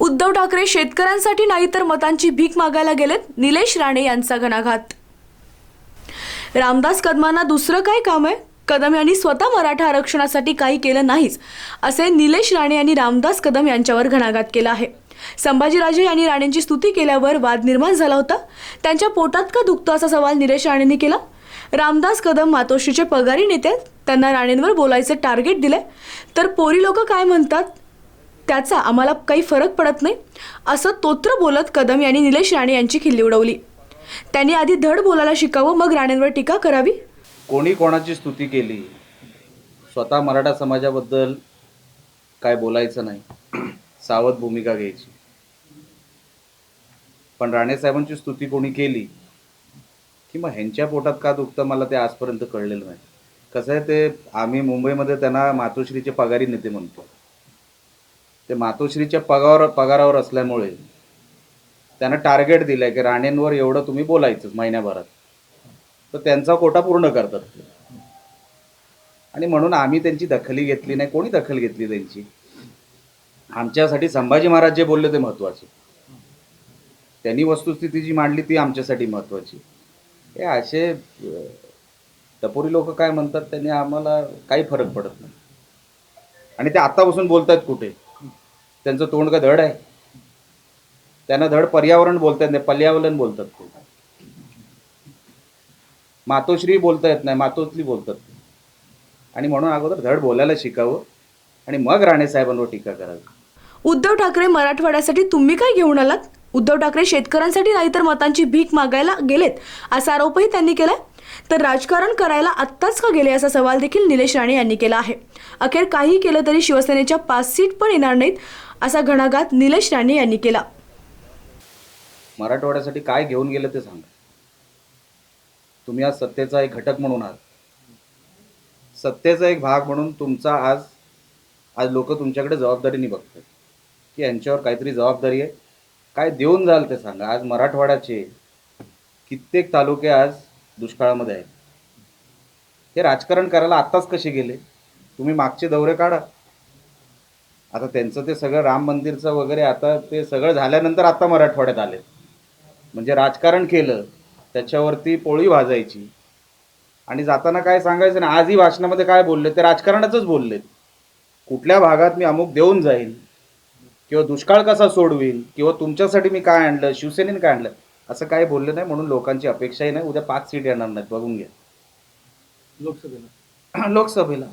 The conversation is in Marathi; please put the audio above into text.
उद्धव ठाकरे शेतकऱ्यांसाठी नाही तर मतांची भीक मागायला गेलेत निलेश राणे यांचा घणाघात. रामदास कदमांना दुसरं काय काम आहे? कदम यांनी स्वतः मराठा आरक्षणासाठी काही केलं नाहीच असे निलेश राणे यांनी रामदास कदम यांच्यावर घणाघात केला आहे. संभाजीराजे यांनी राणेंची स्तुती केल्यावर वाद निर्माण झाला होता. त्यांच्या पोटात का दुखतं असा सवाल निलेश राणेंनी केला? रामदास कदम मातोश्रीचे पगारी नेते आहेत. त्यांना राणेंवर बोलायचं टार्गेट दिले तर पोरी लोक काय म्हणतात? त्याचा आम्हाला काही फरक पडत नाही. असं तोत्र बोलत कदम यांनी निलेश राणे यांची खिल्ली उडवली. त्यांनी आधी धड बोलायला शिकावं मग राणेंवर टीका करावी. कोणी कोणाची स्तुती केली? स्वतः मराठा समाजाबद्दल काय बोलायचं नाही. सावध भूमिका घ्यायची. पण राणेसाहेबांची स्तुती कोणी केली? की मग ह्यांच्या पोटात का दुखतं मला ते आजपर्यंत कळलेलं नाही. कसं आहे ते आम्ही मुंबईमध्ये त्यांना मातोश्रीचे पगारी नेते म्हणतो. ते मातोश्रीच्या पगावर पगारावर असल्यामुळे त्यांना टार्गेट दिलं आहे की राणेंवर एवढं तुम्ही बोलायचं महिन्याभरात. तर त्यांचा कोटा पूर्ण करतात आणि म्हणून आम्ही त्यांची दखली घेतली नाही. कोणी दखल घेतली त्यांची? आमच्यासाठी संभाजी महाराज जे बोलले ते महत्त्वाचे त्यांनी वस्तुस्थिती जी मांडली ती आमच्यासाठी महत्त्वाची हे असे टपोरी लोक काय म्हणतात? त्यांनी आम्हाला काही फरक पडत नाही. आणि ते आत्तापासून बोलतायत कुठे? त्यांचं तोंड का धड आहे? त्यांना धड पर्यावरण बोलतात नाही पर्यावरण बोलतात ते मातोश्री बोलता येत नाही मातोश्री बोलतात. आणि म्हणून अगोदर धड बोलायला शिकावं आणि मग राणेसाहेबांवर टीका करावी. उद्धव ठाकरे मराठवाड्यासाठी तुम्ही काय घेऊन आलात? उद्धव ठाकरे शेतकऱ्यांसाठी नाही तर मतांची भीक मागायला गेलेत असा आरोपही त्यांनी केलाय. तर राजकारण करायला आत्ताच का गेले असा सवाल देखील निलेश राणे यांनी केला आहे. अखेर काही केलं तरी शिवसेनेच्या पाच सीट पण येणार नाहीत असा घणाघात निलेश राणे यांनी केला. मराठवाड्यासाठी काय घेऊन गेलं ते सांगा. तुम्ही आज सत्तेचा एक घटक म्हणून आहात. सत्तेचा एक भाग म्हणून तुमचा आज आज लोक तुमच्याकडे जबाबदारीने बघतात की यांच्यावर काहीतरी जबाबदारी आहे. काय देऊन जाल ते सांगा. आज मराठवाड्याचे कित्येक तालुके आज दुष्काळामध्ये आहेत. हे राजकारण करायला आत्ताच कसे गेले? तुम्ही मागचे दौरे काढा. आता त्यांचं ते सगळं राम मंदिरचं वगैरे आता ते सगळं झाल्यानंतर आता मराठवाड्यात आले. म्हणजे राजकारण केलं त्याच्यावरती पोळी भाजायची. आणि जाताना काय सांगायचं ना आजही भाषणामध्ये काय बोलले ते राजकारणाचंच बोललेत. कुठल्या भागात मी अमुक देऊन जाईल किंवा दुष्काळ कसा सोडवील किंवा तुमच्यासाठी मी काय आणलं शिवसेनेने काय आणलं असं काही बोललं नाही म्हणून लोकांची अपेक्षाही नाही. उद्या पाच सीट येणार नाहीत बघून घ्या. लोकसभेला. लोकसभेला.